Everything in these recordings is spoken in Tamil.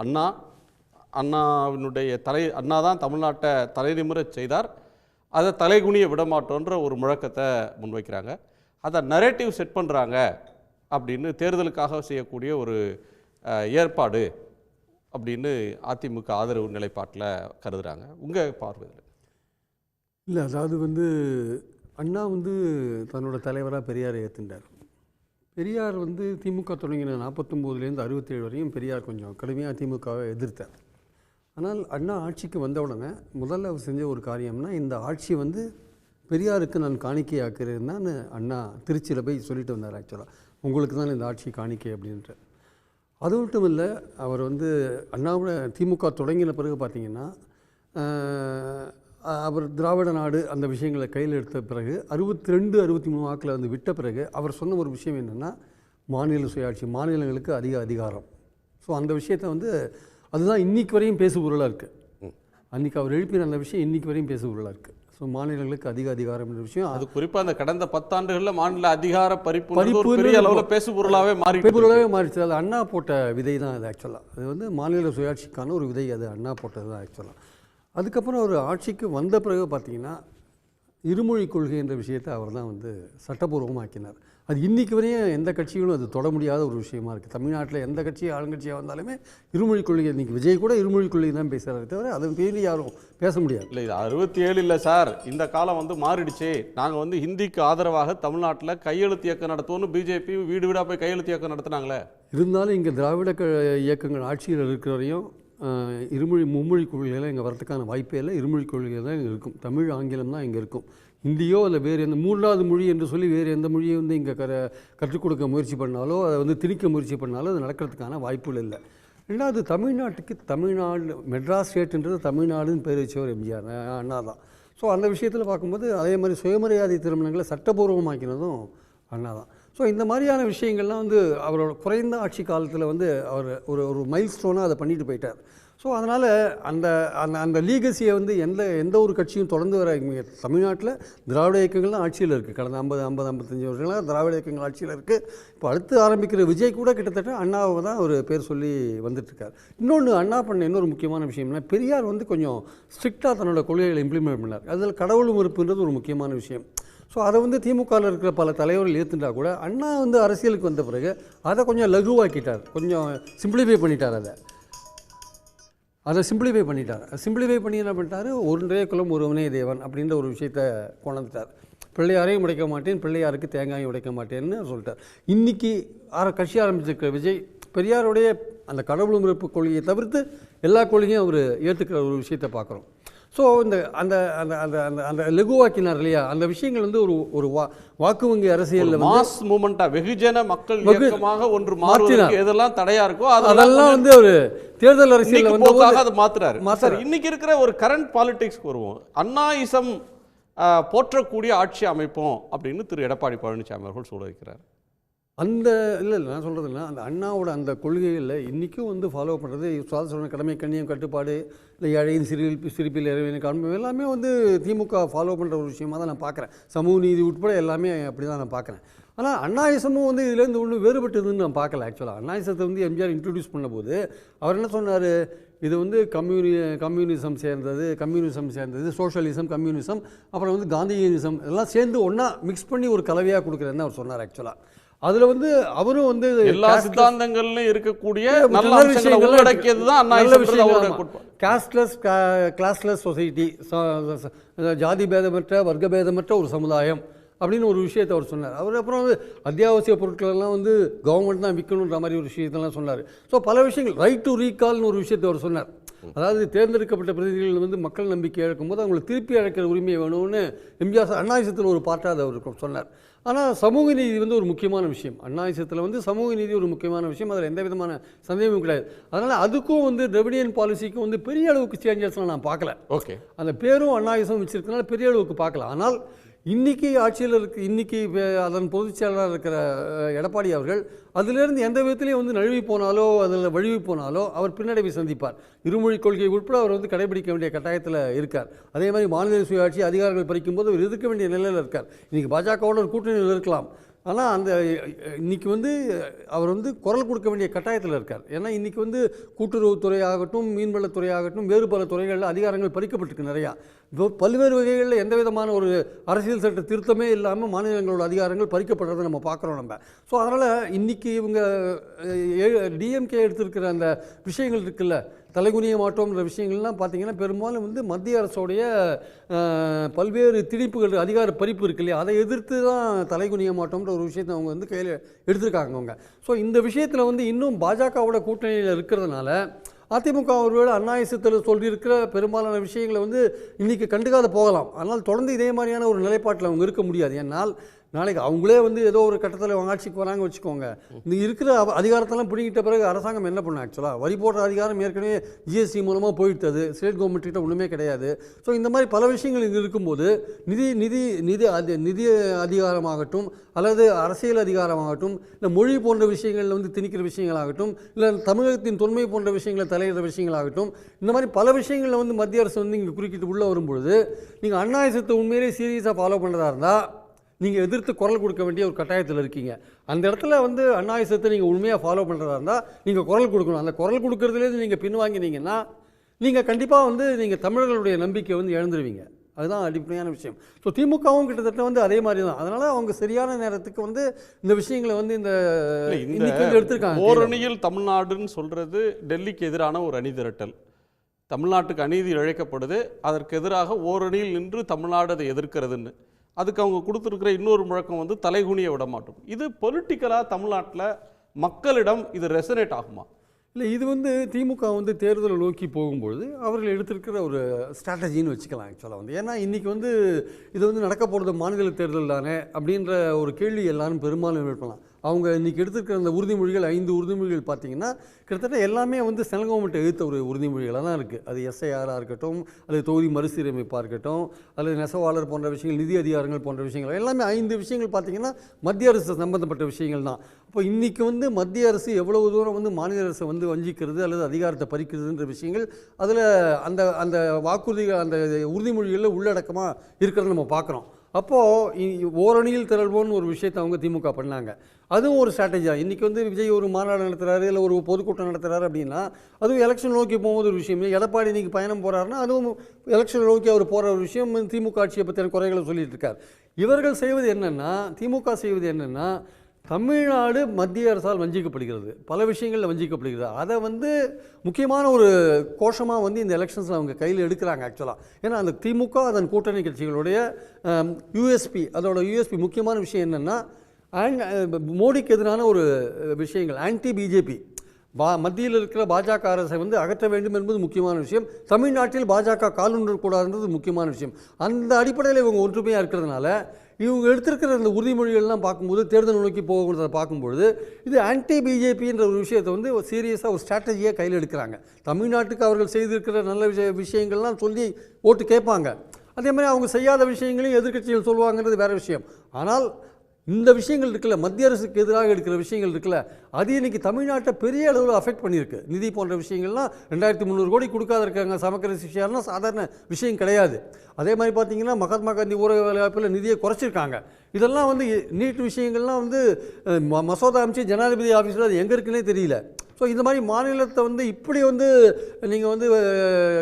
அண்ணா அண்ணாவினுடைய தலை அண்ணா தான் தமிழ்நாட்டை தலைநிமுறை செய்தார். அதை தலைகுனிய விடமாட்டோன்ற ஒரு முழக்கத்தை முன்வைக்கிறாங்க. அதை நரேட்டிவ் செட் பண்ணுறாங்க அப்படின்னு தேர்தலுக்காக செய்யக்கூடிய ஒரு ஏற்பாடு அப்படின்னு அதிமுக ஆதரவு நிலைப்பாட்டில் கருதுகிறாங்க உங்கள் பார்வையில் இல்லை அதாவது வந்து அண்ணா வந்து தன்னோட தலைவராக பெரியாரை ஏற்றுண்டார் பெரியார் வந்து திமுக தொடங்கின நாற்பத்தொம்போதுலேருந்து அறுபத்தேழு வரையும் பெரியார் கொஞ்சம் கடுமையாக திமுகவை எதிர்த்தார். ஆனால் அண்ணா ஆட்சிக்கு வந்த உடனே முதல்ல அவர் செஞ்ச ஒரு காரியம்னா இந்த ஆட்சி வந்து பெரியாருக்கு நான் காணிக்கையாக்குறேன் தான் அண்ணா திருச்சியில் போய் சொல்லிட்டு வந்தார் ஆக்சுவலாக உங்களுக்கு தான் இந்த ஆட்சி காணிக்கை அப்படின்ட்டு. அது மட்டும் இல்லை அவர் வந்து அண்ணாவோட திமுக தொடங்கின பிறகு பார்த்திங்கன்னா அவர் திராவிட நாடு அந்த விஷயங்களை கையில் எடுத்த பிறகு அறுபத்தி ரெண்டு அறுபத்தி மூணு வாக்கில் வந்து விட்ட பிறகு அவர் சொன்ன ஒரு விஷயம் என்னென்னா மாநில சுயாட்சி மாநிலங்களுக்கு அதிக அதிகாரம். ஸோ அந்த விஷயத்தை வந்து அதுதான் இன்னைக்கு வரையும் பேசு பொருளாக இருக்குது அன்றைக்கி அவர் எழுப்பின அந்த விஷயம் இன்னைக்கு வரையும் பேசு பொருளாக இருக்குது ஸோ மாநிலங்களுக்கு அதிக அதிகாரம் என்ற விஷயம் அது குறிப்பாக அந்த கடந்த பத்தாண்டுகளில் மாநில அதிகார பறிப்பு பெரிய அளவில் பேசு பொருளாகவே மாறி பேப்பர்களாகவே மாறிச்சு அது அண்ணா போட்ட விதை தான் அது ஆக்சுவலாக அது வந்து மாநில சுயாட்சிக்கான ஒரு விதை அது அண்ணா போட்டது தான் ஆக்சுவலாக அதுக்கப்புறம் ஒரு ஆட்சிக்கு வந்த பிறகு பார்த்தீங்கன்னா இருமொழி கொள்கை என்ற விஷயத்தை அவர் தான் வந்து சட்டபூர்வமாக்கினார். அது இன்னைக்கு வரையும் எந்த கட்சிகளும் அது தொட முடியாத ஒரு விஷயமா இருக்குது தமிழ்நாட்டில் எந்த கட்சி ஆளுங்கட்சியாக வந்தாலுமே இருமொழி கொள்கை இன்னைக்கு விஜய் கூட இருமொழி கொள்கை தான் பேசுகிறாரே தவிர அதை மீறி யாரும் பேச முடியாது. இல்லை இது அறுபத்தி ஏழு இல்லை சார். இந்த காலம் வந்து மாறிடுச்சு. நாங்கள் வந்து ஹிந்திக்கு ஆதரவாக தமிழ்நாட்டில் கையெழுத்து இயக்கம் நடத்துவோம்னு பிஜேபி வீடு வீடாக போய் கையெழுத்து இயக்கம் நடத்துனாங்களே. இருந்தாலும் இங்கே திராவிட க இயக்கங்கள் ஆட்சியில் இருக்கிற வரையும் ஆஹ், இருமொழி மும்மொழி கொள்கையெல்லாம் இங்கே வரதுக்கான வாய்ப்பே இல்லை. இருமொழி கொள்கை தான் இங்கே இருக்கும். தமிழ் ஆங்கிலம் தான் இங்கே இருக்கும். ஹிந்தியோ இல்லை வேறு எந்த மூன்றாவது மொழி என்று சொல்லி வேறு எந்த மொழியை வந்து இங்கே கர கற்றுக் கொடுக்க முயற்சி பண்ணாலோ அதை வந்து திணிக்க முயற்சி பண்ணாலோ அது நடக்கிறதுக்கான வாய்ப்புகள் இல்லை. ரெண்டாவது தமிழ்நாட்டுக்கு தமிழ்நாடு மெட்ராஸ் ஸ்டேட்டுன்றது தமிழ்நாடுன்னு பேர் வச்சவர் எம்ஜிஆர் அண்ணா தான். ஸோ அந்த விஷயத்தில் பார்க்கும்போது அதே மாதிரி சுயமரியாதை திருமணங்களை சட்டபூர்வமாக்கினதும் அண்ணா தான். ஸோ இந்த மாதிரியான விஷயங்கள்லாம் வந்து அவரோட குறைந்த ஆட்சி காலத்தில் வந்து அவர் ஒரு ஒரு மைல் ஸ்டோனாக அதை பண்ணிட்டு போயிட்டார். ஸோ அதனால் அந்த அந்த அந்த லீகசியை வந்து எந்த எந்த ஒரு கட்சியும் தொடர்ந்து வர தமிழ்நாட்டில் திராவிட இயக்கங்கள் தான் ஆட்சியில் இருக்குது. கடந்த ஐம்பது ஐம்பது ஐம்பத்தஞ்சு வருஷங்களாக திராவிட இயக்கங்கள் ஆட்சியில் இருக்குது. இப்போ அடுத்து ஆரம்பிக்கிற விஜய் கூட கிட்டத்தட்ட அண்ணாவை தான் ஒரு பேர் சொல்லி வந்துட்டுருக்கார். இன்னொன்று அண்ணா பண்ண இன்னொரு முக்கியமான விஷயம்னா பெரியார் வந்து கொஞ்சம் ஸ்ட்ரிக்டாக தன்னோட கொள்கைகளை இம்ப்ளிமெண்ட் பண்ணார். அதில் கடவுள் மறுப்புன்றது ஒரு முக்கியமான விஷயம். ஸோ அதை வந்து திமுகவில் இருக்கிற பல தலைவர்கள் ஏற்றுண்டா கூட அண்ணா வந்து அரசியலுக்கு வந்த பிறகு அதை கொஞ்சம் லகுவாக்கிட்டார். கொஞ்சம் சிம்பிளிஃபை பண்ணிட்டார் அதை. அதை சிம்பிளிஃபை பண்ணிட்டார். சிம்பிளிஃபை பண்ணி என்ன பண்ணிட்டார்? ஒன்றே குலம் ஒருவனே தேவன் அப்படின்ற ஒரு விஷயத்தை கொண்டாந்துட்டார். பிள்ளையாரையும் உடைக்க மாட்டேன் பிள்ளையாருக்கு தேங்காயும் உடைக்க மாட்டேன்னு சொல்லிட்டார். இன்னைக்கு ஆர கட்சி ஆரம்பிச்சிருக்கிற விஜய் பெரியாருடைய அந்த கடவுள் உறுப்பு கொள்கையை தவிர்த்து எல்லா கொள்கையும் அவர் ஏற்றுக்கிற ஒரு விஷயத்தை பார்க்குறோம். ஸோ இந்த அந்த அந்த அந்த அந்த அந்த லகுவாக்கினார் இல்லையா? அந்த விஷயங்கள் வந்து ஒரு ஒரு வா வாக்கு வங்கி அரசியலில் மாஸ் மூமெண்டா வெகுஜன மக்கள் இயக்கமாக ஒன்று மாற்றுவதற்கு எதெல்லாம் தடையா இருக்கோ அதெல்லாம் வந்து ஒரு தேர்தல் இன்னைக்கு வந்து அதை மாத்துறாரு. சார் இன்னைக்கு இருக்கிற ஒரு கரண்ட் பாலிடிக்ஸ்க்கு வருவோம். அண்ணாயிசம் போற்றக்கூடிய ஆட்சி அமைப்போம் அப்படின்னு திரு எடப்பாடி பழனிசாமி அவர்கள் சொல்ல வைக்கிறார் அந்த இல்லை இல்லை நான் சொல்கிறதுனா அந்த அண்ணாவோட அந்த கொள்கைகளில் இன்றைக்கும் வந்து ஃபாலோ பண்ணுறது சுவாசன கடமை கண்ணியம் கட்டுப்பாடு இல்லை ஏழையின் சிரிப்பில் சிரிப்பில் இறைவனை காண்பம். எல்லாமே வந்து திமுக ஃபாலோ பண்ணுற ஒரு விஷயமா தான் நான் பார்க்குறேன். சமூக நீதி உட்பட எல்லாமே அப்படி தான் நான் பார்க்குறேன். ஆனால் அண்ணாயிசமும் வந்து இதுலேருந்து ஒன்று வேறுபட்டதுன்னு நான் பார்க்கல ஆக்சுவலாக அண்ணாயிசத்தை வந்து எம்ஜிஆர் இன்ட்ரடியூஸ் பண்ணும்போது அவர் என்ன சொன்னார்? இது வந்து கம்யூனி கம்யூனிசம் சேர்ந்தது கம்யூனிசம் சேர்ந்தது சோஷியலிசம் கம்யூனிசம் அப்புறம் வந்து காந்தியனிசம் எல்லாம் சேர்ந்து ஒன்றா மிக்ஸ் பண்ணி ஒரு கலவையாக கொடுக்குறேன்னு அவர் சொன்னார் ஆக்சுவலாக அதில் வந்து அவரும் வந்து எல்லா சித்தாந்தங்கள்லயும் இருக்கக்கூடிய நல்ல விஷயங்கள்லாம் உள்ளடக்கியது தான் நல்ல விஷயங்கள். கோட்பாடு. காஸ்ட்லெஸ் கிளாஸ்லெஸ் சொசைட்டி ஜாதி பேதமற்ற வர்க்க பேதமற்ற ஒரு சமுதாயம் அப்படின்னு ஒரு விஷயத்தை அவர் சொன்னார் அவர் அப்புறம் வந்து அத்தியாவசிய பொருட்கள் எல்லாம் வந்து கவர்மெண்ட் தான் விற்கணுன்ற மாதிரி ஒரு விஷயத்தெல்லாம் சொன்னார் ஸோ பல விஷயங்கள் ரைட் டு ரீகால்னு ஒரு விஷயத்தை அவர் சொன்னார் அதாவது தேர்ந்தெடுக்கப்பட்ட பிரதிநிதிகள் வந்து மக்கள் நம்பிக்கை இழக்கும்போது அவங்களை திருப்பி அழைக்கிற உரிமை வேணும்னு எம்ஜிஆர் அண்ணாயுசத்தில் ஒரு பாட்டாக அதை அவர் சொன்னார். ஆனால் சமூக நீதி வந்து ஒரு முக்கியமான விஷயம். அண்ணாயுசத்தில் வந்து சமூக நீதி ஒரு முக்கியமான விஷயம். அதில் எந்த விதமான சந்தேகமும் கிடையாது. அதனால் அதுக்கும் வந்து திரவிடியன் பாலிசிக்கும் வந்து பெரிய அளவுக்கு சேஞ்சஸ்லாம் நான் பார்க்கல. ஓகே. அந்த பேரும் அண்ணாயுசம் வச்சிருக்கனால பெரிய அளவுக்கு பார்க்கல. ஆனால் இன்றைக்கி ஆட்சியில் இருக்கு இன்றைக்கி அதன் பொதுச் செயலாளர் இருக்கிற எடப்பாடி அவர்கள் அதிலிருந்து எந்த விதத்திலையும் வந்து நழுவி போனாலோ அதில் வழுவி போனாலோ அவர் பின்னடைவை சந்திப்பார். இருமொழி கொள்கை உட்பட அவர் வந்து கடைபிடிக்க வேண்டிய கட்டாயத்தில் இருக்கார். அதே மாதிரி மாநில சுயாட்சி அதிகாரங்கள் பறிக்கும் போது அவர் இருக்க வேண்டிய நிலையில் இருக்கார். இன்றைக்கி பாஜகவோட ஒரு கூட்டணியில் இருக்கலாம். ஆனால் அந்த இன்றைக்கி வந்து அவர் வந்து குரல் கொடுக்க வேண்டிய கட்டாயத்தில் இருக்கார். ஏன்னா இன்றைக்கி வந்து கூட்டுறவுத்துறை ஆகட்டும் மீன்வளத்துறை ஆகட்டும் வேறு பல துறைகளில் அதிகாரங்கள் பறிக்கப்பட்டிருக்கு நிறையா. பல்வேறு வகைகளில் எந்த விதமான ஒரு அரசியல் சட்ட திருத்தமே இல்லாமல் மாநிலங்களோட அதிகாரங்கள் பறிக்கப்படுறதை நம்ம பார்க்குறோம் நம்ம. ஸோ அதனால் இன்றைக்கி இவங்க டிஎம்கே எடுத்திருக்கிற அந்த விஷயங்கள் இருக்குல்ல தலைகுனிய மாட்டோம்ன்ற விஷயங்கள்லாம் பார்த்தீங்கன்னா பெரும்பாலும் வந்து மத்திய அரசோடைய பல்வேறு திணிப்புகள் அதிகார பறிப்பு இருக்கு இல்லையா? அதை எதிர்த்து தான் தலைகுனிய மாட்டோம்ன்ற ஒரு விஷயத்தை அவங்க வந்து கையில் எடுத்திருக்காங்க அவங்க. ஸோ இந்த விஷயத்தில் வந்து இன்னும் பாஜகவோட கூட்டணியில் இருக்கிறதுனால அதிமுக ஒருவேளை அந்நாயசத்தில் சொல்லியிருக்கிற பெரும்பாலான விஷயங்களை வந்து இன்றைக்கி கண்டுக்காத போகலாம். ஆனால் தொடர்ந்து இதே மாதிரியான ஒரு நிலைப்பாட்டில் அவங்க இருக்க முடியாது. ஏன்னால் நாளைக்கு அவங்களே வந்து ஏதோ ஒரு கட்டத்தில் அவங்க ஆட்சிக்கு வராங்க வச்சுக்கோங்க. இந்த இருக்கிற அதிகாரத்தெல்லாம் பிடிங்கிட்ட பிறகு அரசாங்கம் என்ன பண்ணும் ஆக்சுவலாக வரி போடுற அதிகாரம் ஏற்கனவே ஜிஎஸ்டி மூலமாக போயிட்டது. ஸ்டேட் கவர்மெண்ட்கிட்ட ஒன்றுமே கிடையாது. ஸோ இந்த மாதிரி பல விஷயங்கள் இங்கே இருக்கும்போது நிதி நிதி நிதி அதி நிதி அதிகாரமாகட்டும் அல்லது அரசியல் அதிகாரமாகட்டும் இல்லை மொழி போன்ற விஷயங்களில் வந்து திணிக்கிற விஷயங்களாகட்டும் இல்லை தமிழகத்தின் தொன்மை போன்ற விஷயங்களை தலையிடுற விஷயங்களாகட்டும் இந்த மாதிரி பல விஷயங்களில் வந்து மத்திய அரசு வந்து இங்கே குறுக்கிட்டு உள்ளே வரும்பொழுது நீங்கள் அண்ணாயசத்தை உண்மையிலேயே சீரியஸாக ஃபாலோ பண்ணுறதா இருந்தால் நீங்கள் எதிர்த்து குரல் கொடுக்க வேண்டிய ஒரு கட்டாயத்தில் இருக்கீங்க. அந்த இடத்துல வந்து அண்ணாயசத்தை நீங்கள் உண்மையாக ஃபாலோ பண்ணுறதா இருந்தால் நீங்கள் குரல் கொடுக்கணும். அந்த குரல் கொடுக்கறதுலேருந்து நீங்கள் பின்வாங்கினீங்கன்னா நீங்கள் கண்டிப்பாக வந்து நீங்கள் தமிழர்களுடைய நம்பிக்கை வந்து இழந்துருவீங்க. அதுதான் அடிப்படையான விஷயம். ஸோ திமுகவும் கிட்டத்தட்ட வந்து அதே மாதிரி தான் அதனால் அவங்க சரியான நேரத்துக்கு வந்து இந்த விஷயங்களை வந்து இந்த எடுத்திருக்காங்க. ஓரணியில் தமிழ்நாடுன்னு சொல்றது டெல்லிக்கு எதிரான ஒரு அணி திரட்டல் தமிழ்நாட்டுக்கு அநீதி இழைக்கப்படுது. அதற்கு எதிராக ஓரணியில் நின்று தமிழ்நாடு அதை எதிர்க்கிறதுன்னு. அதுக்கு அவங்க கொடுத்துருக்கிற இன்னொரு முழக்கம் வந்து தலைகுனிய விட மாட்டோம் இது பொலிட்டிக்கலாக தமிழ்நாட்டில் மக்களிடம் இது ரெசனேட் ஆகுமா? இல்லை இது வந்து திமுக வந்து தேர்தலை நோக்கி போகும்பொழுது அவர்கள் எடுத்திருக்கிற ஒரு ஸ்ட்ராட்டஜின்னு வச்சுக்கலாம் ஆக்சுவலாக வந்து. ஏன்னா இன்றைக்கி வந்து இது வந்து நடக்க போகிறது மாநில தேர்தல் தானே அப்படின்ற ஒரு கேள்வி எல்லாரும் பெரும்பாலும் எழுப்பலாம். அவங்க இன்றைக்கி எடுத்துருக்கிற அந்த உறுதிமொழிகள் ஐந்து உறுதிமொழிகள் பார்த்தீங்கன்னா கிட்டத்தட்ட எல்லாமே வந்து சென்ட்ரல் கவர்மெண்ட்டை எழுத்த ஒரு உறுதிமொழிகளாக தான் இருக்குது அது எஸ்ஐஆராக இருக்கட்டும் அல்லது தொகுதி மறுசீரமைப்பாக இருக்கட்டும் அல்லது நெசவாளர் போன்ற விஷயங்கள் நிதி அதிகாரங்கள் போன்ற விஷயங்கள் எல்லாமே ஐந்து விஷயங்கள் பார்த்தீங்கன்னா மத்திய அரசு சம்பந்தப்பட்ட விஷயங்கள் தான். அப்போ இன்றைக்கி வந்து மத்திய அரசு எவ்வளவு தூரம் வந்து மாநில அரசை வந்து வஞ்சிக்கிறது அல்லது அதிகாரத்தை பறிக்கிறதுன்ற விஷயங்கள் அதில் அந்த அந்த வாக்குறுதிகள் அந்த உறுதிமொழிகளில் உள்ளடக்கமாக இருக்கிறத நம்ம பார்க்குறோம். அப்போது ஓரணியில் திரள்வோன்னு ஒரு விஷயத்தை அவங்க திமுக பண்ணாங்க. அதுவும் ஒரு ஸ்ட்ராட்டஜி தான். இன்றைக்கி வந்து விஜய் ஒரு மாநாடு நடத்துகிறாரு இல்லை ஒரு பொதுக்கூட்டம் நடத்துகிறாரு அப்படின்னா அதுவும் எலெக்ஷன் நோக்கி போகும்போது ஒரு விஷயம் எடப்பாடி இன்றைக்கி பயணம் போகிறாருன்னா அதுவும் எலெக்ஷன் நோக்கி அவர் போகிற ஒரு விஷயம் திமுக ஆட்சியை பற்றின குறைகளை சொல்லிட்டு இருக்கார். இவர்கள் செய்வது என்னென்னா திமுக செய்வது என்னென்னா தமிழ்நாடு மத்திய அரசால் வஞ்சிக்கப்படுகிறது. பல விஷயங்களில் வஞ்சிக்கப்படுகிறது. அதை வந்து முக்கியமான ஒரு கோஷமாக வந்து இந்த எலெக்ஷன்ஸில் அவங்க கையில் எடுக்கிறாங்க ஆக்சுவலாக ஏன்னா அந்த திமுக அதன் கூட்டணி கட்சிகளுடைய யூஎஸ்பி அதோட யூஎஸ்பி முக்கியமான விஷயம் என்னென்னா மோடிக்கு எதிரான ஒரு விஷயங்கள் ஆன்டி பிஜேபி பா மத்தியில் இருக்கிற பாஜக அரசை வந்து அகற்ற வேண்டும் என்பது முக்கியமான விஷயம். தமிழ்நாட்டில் பாஜக காலூன்றக்கூடாதுன்றது முக்கியமான விஷயம். அந்த அடிப்படையில் இவங்க ஒற்றுமையாக இருக்கிறதுனால இவங்க எடுத்திருக்கிற இந்த உறுதிமொழிகள்லாம் பார்க்கும்போது தேர்தல் நோக்கி போகக்கூடாத பார்க்கும்பொழுது இது ஆன்டி பிஜேபின்ற ஒரு விஷயத்தை வந்து சீரியஸாக ஒரு ஸ்ட்ராட்டஜியாக கையில் எடுக்கிறாங்க. தமிழ்நாட்டுக்கு அவர்கள் செய்திருக்கிற நல்ல விஷய விஷயங்கள்லாம் சொல்லி ஓட்டு கேட்பாங்க. அதே மாதிரி அவங்க செய்யாத விஷயங்களையும் எதிர்க்கட்சிகள் சொல்லுவாங்கிறது வேற விஷயம். ஆனால் இந்த விஷயங்கள் இருக்குல்ல மத்திய அரசுக்கு எதிராக எடுக்கிற விஷயங்கள் இருக்குல்ல அது இன்னைக்கு தமிழ்நாட்டை பெரிய அளவில் அஃபெக்ட் பண்ணியிருக்கு. நிதி போன்ற விஷயங்கள்லாம் ரெண்டாயிரத்தி முந்நூறு கோடி கொடுக்காத இருக்காங்க. சமக்கர சிஷியார்னா சாதாரண விஷயம் கிடையாது. அதே மாதிரி பார்த்தீங்கன்னா மகாத்மா காந்தி ஊரக வேலைவாய்ப்பில் நிதியை குறைச்சிருக்காங்க. இதெல்லாம் வந்து நீட் விஷயங்கள்லாம் வந்து ம- மசோதா அமைச்சு ஜனாதிபதி ஆஃபீஸில் அது எங்கே இருக்குன்னே தெரியல. ஸோ இந்த மாதிரி மாநிலத்தை வந்து இப்படி வந்து நீங்கள் வந்து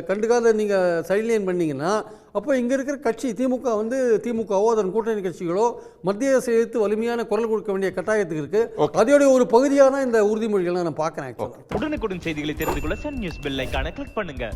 கண்டுக்காத நீங்கள் சைட்லைன் பண்ணீங்கன்னா அப்போ இங்கே இருக்கிற கட்சி திமுக வந்து திமுகவோ அதன் கூட்டணி கட்சிகளோ மத்திய அரசை எதிர்த்து வலிமையான குரல் கொடுக்க வேண்டிய கட்டாயத்துக்கு இருக்குது அதோடைய ஒரு பகுதியாக தான் இந்த உறுதிமொழிகளை நான் பார்க்குறேன் உடனுக்குடன் செய்திகளை தெரிந்து கொள்ள சன் நியூஸ் பெல் ஐகானை கிளிக் பண்ணுங்க.